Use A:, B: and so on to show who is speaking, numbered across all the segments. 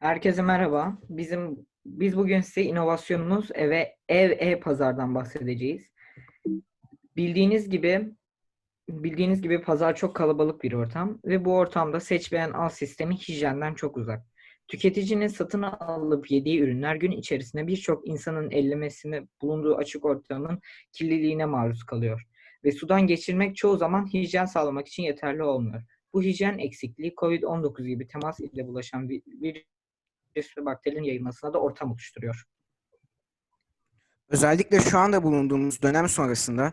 A: Herkese merhaba. Bizim biz bugün size inovasyonumuz eve ev e-pazardan bahsedeceğiz. Bildiğiniz gibi bildiğiniz gibi pazar çok kalabalık bir ortam ve bu ortamda seç beğen al sistemi hijyenden çok uzak. Tüketicinin satın alıp yediği ürünler gün içerisinde birçok insanın ellemesine bulunduğu açık ortamın kirliliğine maruz kalıyor. Ve sudan geçirmek çoğu zaman hijyen sağlamak için yeterli olmuyor. Bu hijyen eksikliği COVID-19 gibi temas ile bulaşan bir virüs ve bakterinin yayılmasına da ortam oluşturuyor.
B: Özellikle şu anda bulunduğumuz dönem sonrasında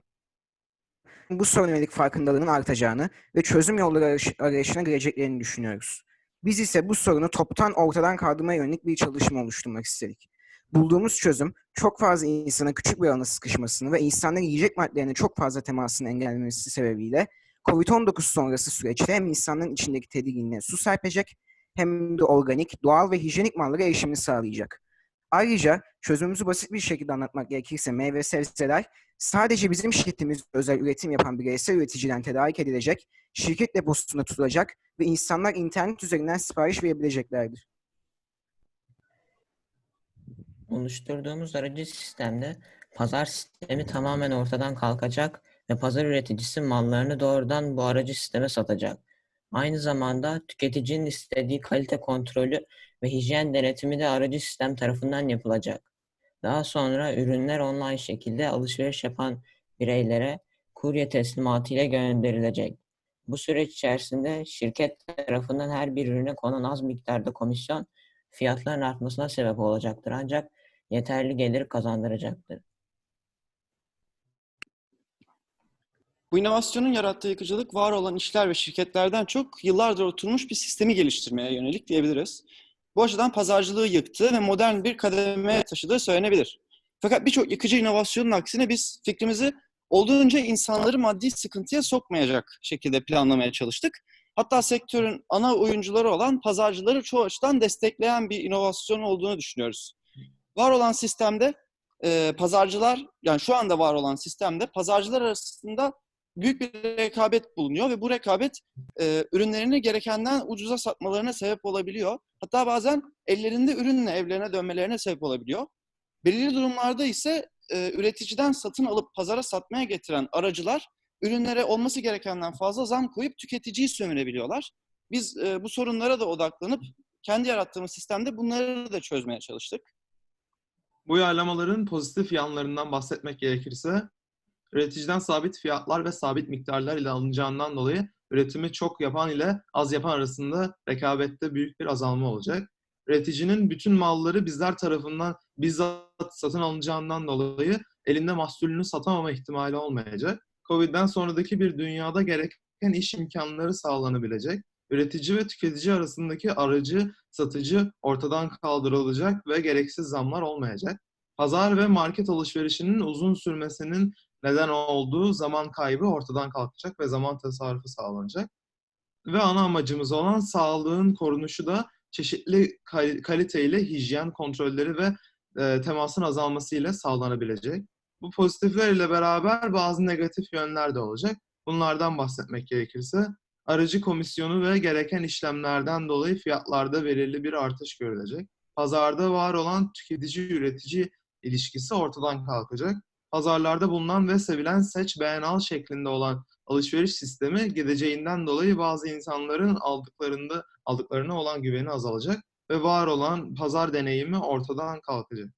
B: bu soruna yönelik farkındalığın artacağını ve çözüm yolları arayış- arayışına gireceklerini düşünüyoruz. Biz ise bu sorunu toptan ortadan kaldırmaya yönelik bir çalışma oluşturmak istedik. Bulduğumuz çözüm çok fazla insana küçük bir alana sıkışmasını ve insanların yiyecek maddelerine çok fazla temasını engellemesi sebebiyle COVID-19 sonrası süreçte hem insanların içindeki tedirginliğe su serpecek hem de organik, doğal ve hijyenik mallara erişimini sağlayacak. Ayrıca çözümümüzü basit bir şekilde anlatmak gerekirse meyve sebzeler sadece bizim şirketimiz özel üretim yapan bireysel üreticiden tedarik edilecek, şirket deposunda tutulacak ve insanlar internet üzerinden sipariş verebileceklerdir.
C: Oluşturduğumuz aracı sistemde pazar sistemi tamamen ortadan kalkacak ve pazar üreticisi mallarını doğrudan bu aracı sisteme satacak. Aynı zamanda tüketicinin istediği kalite kontrolü ve hijyen denetimi de aracı sistem tarafından yapılacak. Daha sonra ürünler online şekilde alışveriş yapan bireylere kurye teslimatı ile gönderilecek. Bu süreç içerisinde şirket tarafından her bir ürüne konan az miktarda komisyon fiyatların artmasına sebep olacaktır ancak yeterli gelir kazandıracaktır.
D: Bu inovasyonun yarattığı yıkıcılık var olan işler ve şirketlerden çok yıllardır oturmuş bir sistemi geliştirmeye yönelik diyebiliriz. Bu açıdan pazarcılığı yıktı ve modern bir kademe taşıdığı söylenebilir. Fakat birçok yıkıcı inovasyonun aksine biz fikrimizi olduğunca insanları maddi sıkıntıya sokmayacak şekilde planlamaya çalıştık. Hatta sektörün ana oyuncuları olan pazarcıları çoğu açıdan destekleyen bir inovasyon olduğunu düşünüyoruz. Var olan sistemde e, pazarcılar, yani şu anda var olan sistemde pazarcılar arasında büyük bir rekabet bulunuyor ve bu rekabet e, ürünlerini gerekenden ucuza satmalarına sebep olabiliyor. Hatta bazen ellerinde ürünle evlerine dönmelerine sebep olabiliyor. Belirli durumlarda ise e, üreticiden satın alıp pazara satmaya getiren aracılar ürünlere olması gerekenden fazla zam koyup tüketiciyi sömürebiliyorlar. Biz e, bu sorunlara da odaklanıp kendi yarattığımız sistemde bunları da çözmeye çalıştık.
E: Bu uyarlamaların pozitif yanlarından bahsetmek gerekirse, üreticiden sabit fiyatlar ve sabit miktarlar ile alınacağından dolayı üretimi çok yapan ile az yapan arasında rekabette büyük bir azalma olacak. Üreticinin bütün malları bizler tarafından bizzat satın alınacağından dolayı elinde mahsulünü satamama ihtimali olmayacak. Covid'den sonraki bir dünyada gereken iş imkanları sağlanabilecek. Üretici ve tüketici arasındaki aracı, satıcı ortadan kaldırılacak ve gereksiz zamlar olmayacak. Pazar ve market alışverişinin uzun sürmesinin neden olduğu zaman kaybı ortadan kalkacak ve zaman tasarrufu sağlanacak. Ve ana amacımız olan sağlığın korunuşu da çeşitli kal- kaliteyle hijyen kontrolleri ve e, temasın azalması ile sağlanabilecek. Bu pozitifler ile beraber bazı negatif yönler de olacak. Bunlardan bahsetmek gerekirse aracı komisyonu ve gereken işlemlerden dolayı fiyatlarda belirli bir artış görülecek. Pazarda var olan tüketici-üretici ilişkisi ortadan kalkacak. Pazarlarda bulunan ve sevilen seç beğen al şeklinde olan alışveriş sistemi gideceğinden dolayı bazı insanların aldıklarında aldıklarına olan güveni azalacak ve var olan pazar deneyimi ortadan kalkacak.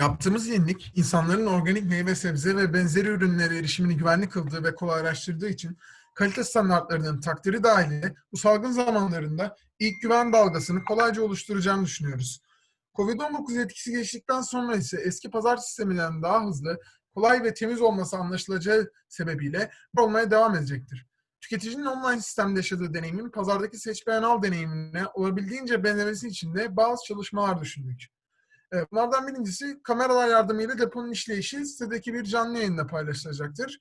F: Yaptığımız yenilik, insanların organik meyve sebze ve benzeri ürünlere erişimini güvenli kıldığı ve kolaylaştırdığı için kalite standartlarının takdiri dahilinde bu salgın zamanlarında ilk güven dalgasını kolayca oluşturacağını düşünüyoruz. Covid-19 etkisi geçtikten sonra ise eski pazar sisteminden daha hızlı, kolay ve temiz olması anlaşılacağı sebebiyle olmaya devam edecektir. Tüketicinin online sistemde yaşadığı deneyimin pazardaki seç beğen al deneyimine olabildiğince benzemesi için de bazı çalışmalar düşündük. Evet, Bunlardan birincisi kameralar yardımıyla deponun işleyişi sitedeki bir canlı yayında paylaşılacaktır.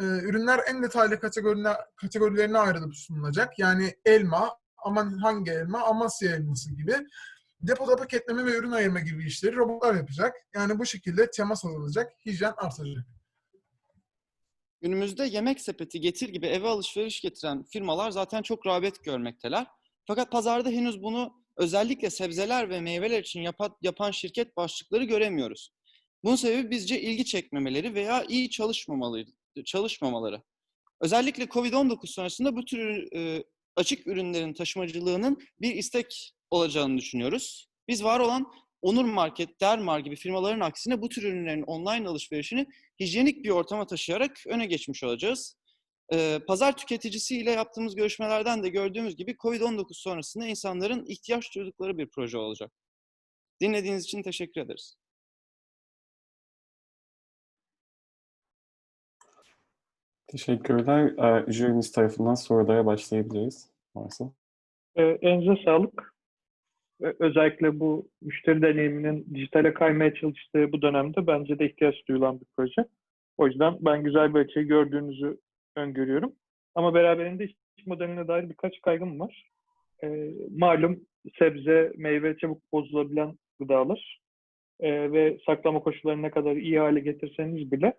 F: Ee, ürünler en detaylı kategorilerine ayrılıp sunulacak. Yani elma, aman hangi elma, Amasya elması gibi. Depoda paketleme ve ürün ayırma gibi işleri robotlar yapacak. Yani bu şekilde temas azalacak, hijyen artacak.
D: Günümüzde yemek sepeti, getir gibi eve alışveriş getiren firmalar zaten çok rağbet görmekteler. Fakat pazarda henüz bunu özellikle sebzeler ve meyveler için yapa- yapan şirket başlıkları göremiyoruz. Bunun sebebi bizce ilgi çekmemeleri veya iyi çalışmamaları. çalışmamaları. Özellikle Covid-19 sonrasında bu tür e, açık ürünlerin taşımacılığının bir istek olacağını düşünüyoruz. Biz var olan Onur Market, Dermar gibi firmaların aksine bu tür ürünlerin online alışverişini hijyenik bir ortama taşıyarak öne geçmiş olacağız. Ee, pazar tüketicisi ile yaptığımız görüşmelerden de gördüğümüz gibi COVID-19 sonrasında insanların ihtiyaç duydukları bir proje olacak. Dinlediğiniz için teşekkür ederiz.
G: Teşekkürler. Ee, Jürimiz tarafından sorulara başlayabiliriz. Varsa.
H: Ee, Elinize sağlık. Özellikle bu müşteri deneyiminin dijitale kaymaya çalıştığı bu dönemde bence de ihtiyaç duyulan bir proje. O yüzden ben güzel bir açıyı gördüğünüzü öngörüyorum. Ama beraberinde iş modeline dair birkaç kaygım var. Ee, malum sebze, meyve çabuk bozulabilen gıdalar Ee, ve saklama koşullarını ne kadar iyi hale getirseniz bile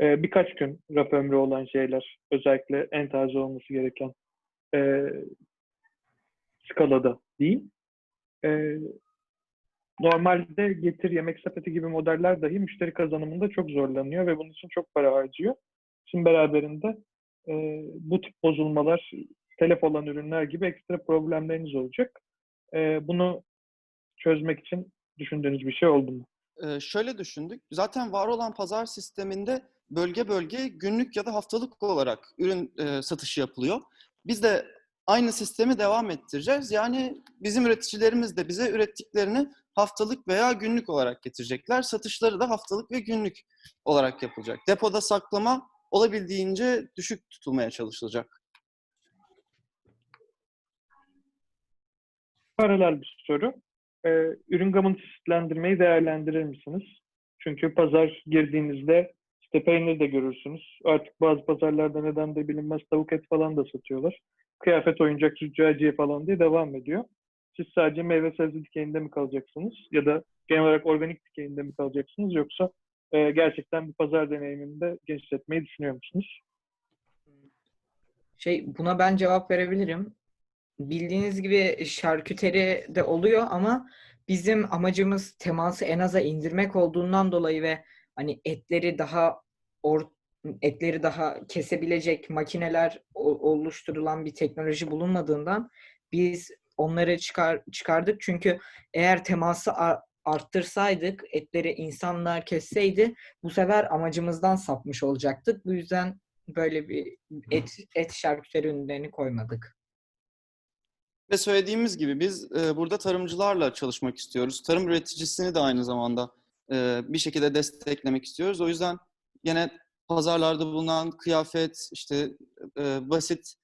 H: e, birkaç gün raf ömrü olan şeyler, özellikle en taze olması gereken e, skalada diyeyim. Ee, normalde getir yemek sepeti gibi modeller dahi müşteri kazanımında çok zorlanıyor ve bunun için çok para harcıyor. Şimdi beraberinde e, bu tip bozulmalar, telef olan ürünler gibi ekstra problemleriniz olacak. E, bunu çözmek için düşündüğünüz bir şey oldu mu?
D: Ee, şöyle düşündük. Zaten var olan pazar sisteminde bölge bölge günlük ya da haftalık olarak ürün e, satışı yapılıyor. Biz de aynı sistemi devam ettireceğiz. Yani bizim üreticilerimiz de bize ürettiklerini haftalık veya günlük olarak getirecekler. Satışları da haftalık ve günlük olarak yapılacak. Depoda saklama olabildiğince düşük tutulmaya çalışılacak.
H: Paralel bir soru. Ee, ürün gamını çeşitlendirmeyi değerlendirir misiniz? Çünkü pazar girdiğinizde işte peynir de görürsünüz. Artık bazı pazarlarda neden de bilinmez tavuk et falan da satıyorlar. Kıyafet, oyuncak, züccaciye falan diye devam ediyor. Siz sadece meyve sebze dikeyinde mi kalacaksınız? Ya da genel olarak organik dikeyinde mi kalacaksınız? Yoksa e, gerçekten bir pazar deneyiminde genişletmeyi düşünüyor musunuz?
A: Şey buna ben cevap verebilirim. Bildiğiniz gibi şarküteri de oluyor ama bizim amacımız teması en aza indirmek olduğundan dolayı ve hani etleri daha or etleri daha kesebilecek makineler oluşturulan bir teknoloji bulunmadığından biz onları çıkar çıkardık çünkü eğer teması arttırsaydık etleri insanlar kesseydi bu sefer amacımızdan sapmış olacaktık. Bu yüzden böyle bir et et şarküteri ürünlerini koymadık.
D: Ve söylediğimiz gibi biz e, burada tarımcılarla çalışmak istiyoruz. Tarım üreticisini de aynı zamanda e, bir şekilde desteklemek istiyoruz. O yüzden gene pazarlarda bulunan kıyafet, işte e, basit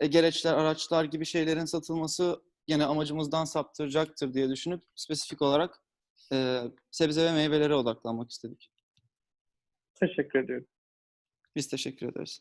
D: e, gereçler, araçlar gibi şeylerin satılması gene amacımızdan saptıracaktır diye düşünüp spesifik olarak e, sebze ve meyvelere odaklanmak istedik.
H: Teşekkür ediyorum.
D: Biz teşekkür ederiz.